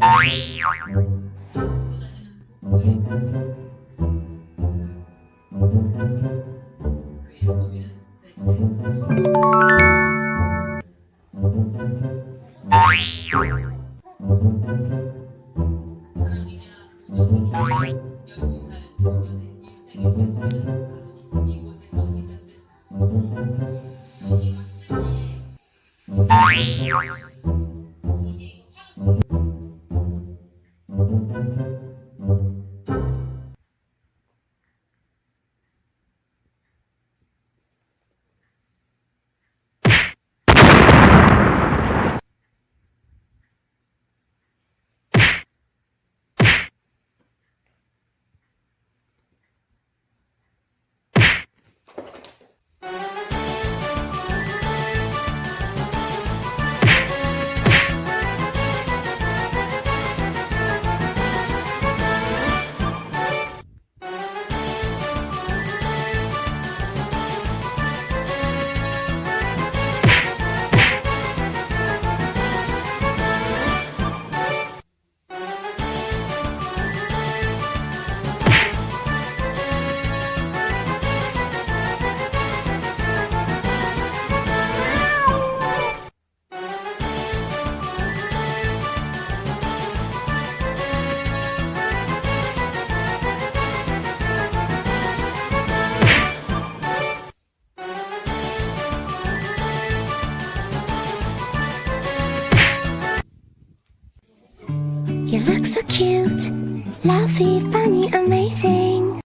Bye. Bye. You look so cute, lovely, funny, amazing.